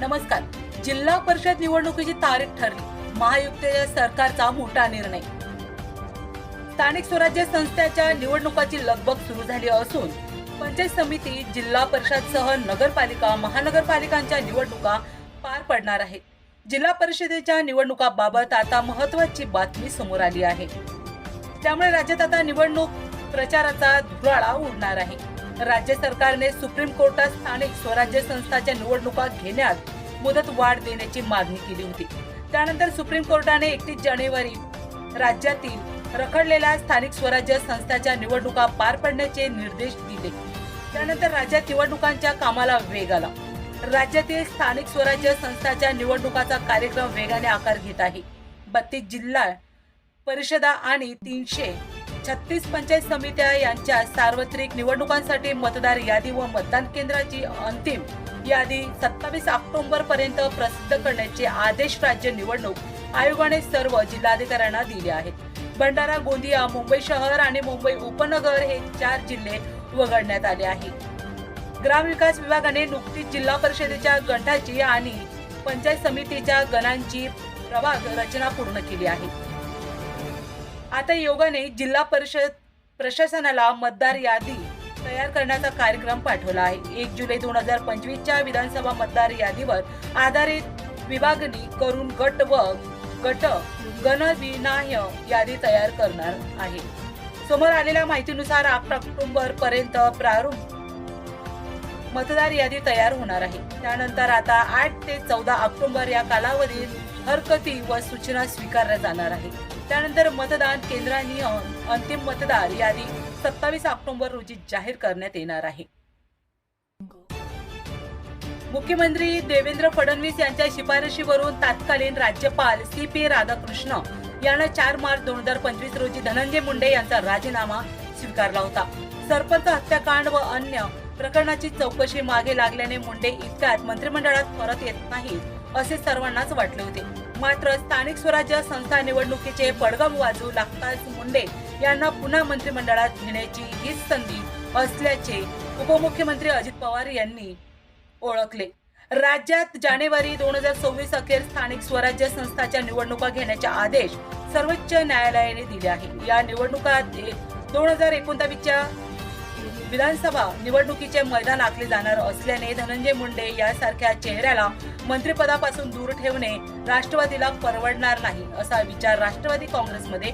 नमस्कार. जिल्हा परिषद निवडणुकीची तारीख ठरली. महायुक्तीच्या सरकारचा मोठा निर्णय. स्थानिक स्वराज्य संस्थेच्या निवडणुकाची लगबग सुरू झाली असून पंचायत समिती जिल्हा परिषदसह नगरपालिका महानगरपालिकांच्या निवडणुका पार पडणार आहेत. जिल्हा परिषदेच्या निवडणुकाबाबत आता महत्वाची बातमी समोर आली आहे. त्यामुळे राज्यात आता निवडणूक प्रचाराचा धुराळा उडणार आहे. राज्य सरकारने सुप्रीम कोर्टात स्थानिक स्वराज्य संस्थाच्या निवडणुका घेण्यात मुदत वाढ देण्याची मागणी केली होती. त्यानंतर सुप्रीम कोर्टाने एकतीस जानेवारी राज्यातील रखडलेल्या स्थानिक स्वराज्य संस्थांच्या निवडणुका पार पडण्याचे निर्देश दिले. त्यानंतर राज्यात निवडणुकांच्या कामाला वेग आला. राज्यातील स्थानिक स्वराज्य संस्थांच्या निवडणुकाचा कार्यक्रम वेगाने आकार घेत आहे. बत्तीस जिल्हा परिषदा आणि तीनशे छत्तीस पंचायत समित्या यांच्या सार्वत्रिक निवडणुकांसाठी मतदार यादी व मतदान केंद्राची अंतिम यादी सत्तावीस ऑक्टोबर पर्यंत प्रसिद्ध करण्याचे आदेश राज्य निवडणूक आयोगाने सर्व जिल्हाधिकाऱ्यांना दिले आहेत. भंडारा गोंदिया मुंबई शहर आणि मुंबई उपनगर हे चार जिल्हे वगळण्यात आले आहेत. ग्रामविकास विभागाने नुकतीच जिल्हा परिषदेच्या गटाची आणि पंचायत समितीच्या गणांची प्रभाग रचना पूर्ण केली आहे. आता योगाने जिल्हा परिषद प्रशासनाला मतदार यादी तयार करण्याचा कार्यक्रम पाठवला आहे. एक जुलै दोन हजार पंचवीसच्या विधानसभा मतदार यादीवर आधारित विभागणी करून गट व गट गणविनाय यादी तयार करणार आहे. समोर आलेल्या माहितीनुसार आठ ऑक्टोबर पर्यंत प्रारूप मतदार यादी तयार होणार आहे. त्यानंतर आता आठ ते चौदा ऑक्टोबर या कालावधीत हरकती व सूचना स्वीकारल्या जाणार आहेत. त्यानंतर मतदान केंद्रांनी अंतिम मतदार यादी सत्तावीस ऑक्टोबर रोजी जाहीर करण्यात येणार आहे. मुख्यमंत्री देवेंद्र फडणवीस यांच्या शिफारशीवरून तत्कालीन राज्यपाल सी पी राधाकृष्ण यांना चार मार्च दोन हजार पंचवीस रोजी धनंजय मुंडे यांचा राजीनामा स्वीकारला होता. सरपंच हत्याकांड व अन्य प्रकरणाची चौकशी मागे लागल्याने मुंडे इतक्यात मंत्रिमंडळात परत येत नाही असे सर्वांनाच वाटले होते. मात्र स्थानिक स्वराज्य संस्था निवडणुकीचे पडगम वाजू लागताच मुंडे यांना पुन्हा मंत्रिमंडळात घेण्याची हीच संधी असल्याचे उपमुख्यमंत्री अजित पवार यांनी ओळखले. राज्यात जानेवारी दोन हजार सव्वीस अखेर स्थानिक स्वराज्य संस्थाच्या निवडणुका घेण्याचे आदेश सर्वोच्च न्यायालयाने दिले आहे. या निवडणुकात दोन हजार एकोणतावीसच्या विधानसभा निवडणुकीचे मैदान आखले जाणार असल्याने धनंजय मुंडे यासारख्या चेहऱ्याला मंत्रिपदापासून दूर ठेवणे राष्ट्रवादीला परवडणार नाही असा विचार राष्ट्रवादी काँग्रेसमध्ये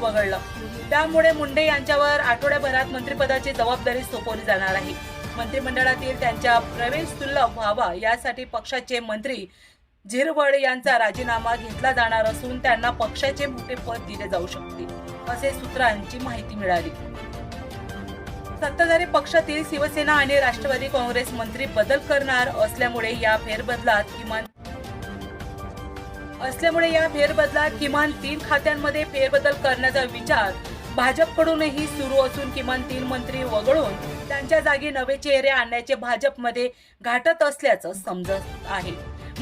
वगळला. त्यामुळे मुंडे यांच्यावर आठवड्याभरात मंत्रिपदाची जबाबदारी सोपवली जाणार आहे. मंत्रिमंडळातील त्यांच्या प्रवेश सुलभ व्हावा यासाठी पक्षाचे मंत्री झिरवड यांचा राजीनामा घेतला जाणार असून त्यांना पक्षाचे मोठे पद दिले जाऊ शकते असे सूत्रांची माहिती मिळाली. सत्ताधारी पक्षातील शिवसेना आणि राष्ट्रवादी काँग्रेस मंत्री बदल करणार असल्यामुळे या फेरबदलात किमान असल्यामुळे या फेरबदलात किमान तीन खात्यांमध्ये फेरबदल करण्याचा विचार भाजपकडूनही सुरू असून किमान तीन मंत्री वगळून त्यांच्या जागी नवे चेहरे आणण्याचे भाजपमध्ये घाटत असल्याचं समजत आहे.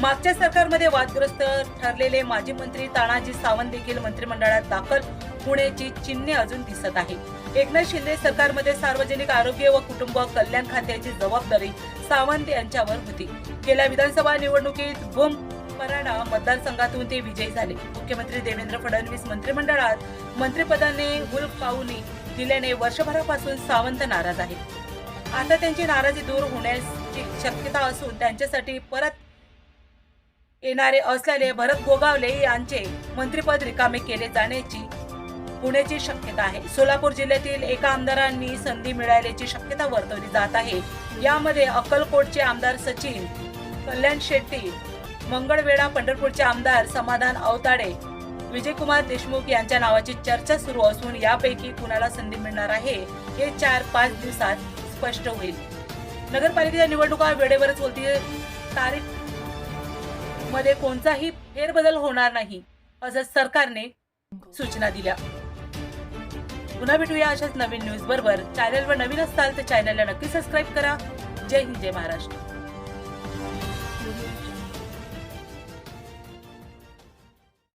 मागच्या सरकारमध्ये वादग्रस्त ठरलेले माजी मंत्री तानाजी सावंत देखील मंत्रिमंडळात दाखल होण्याची चिन्हे अजून दिसत आहे एकनाथ शिंदे सरकारमध्ये सार्वजनिक आरोग्य व कुटुंब कल्याण खात्याची जबाबदारी सावंत यांच्यावर होती. गेल्या विधानसभा निवडणुकीत भूम पराडा मतदारसंघातून ते विजयी झाले. मुख्यमंत्री देवेंद्र फडणवीस मंत्रिमंडळात मंत्रिपदाने हुलपावणी दिल्याने वर्षभरापासून सावंत नाराज आहेत. आता त्यांची नाराजी दूर होण्याची शक्यता असून त्यांच्यासाठी परत येणारे असलेले भरत गोगावले यांचे मंत्रिपद रिकामे केले जाण्याची होण्याची शक्यता आहे. सोलापूर जिल्ह्यातील एका आमदारांनी संधी मिळाल्याची शक्यता वर्तवली जात आहे. यामध्ये अक्कलकोटचे आमदार सचिन कल्याण शेट्टी मंगळवेळा पंढरपूरचे आमदार समाधान अवताडे विजयकुमार देशमुख यांच्या नावाची चर्चा सुरू असून यापैकी कुणाला संधी मिळणार आहे हे चार पाच दिवसात स्पष्ट होईल. नगरपालिकेच्या निवडणुका वेळेवरच होतील तारीख मध्ये कोणताही फेरबदल होणार नाही असं सरकारने सूचना दिल्या. पुन्हा भेटूया अशाच नवीन न्यूज बरोबर. चॅनलवर नवीन असाल तर चॅनलला नक्की सबस्क्राईब करा. जय हिंद जय महाराष्ट्र.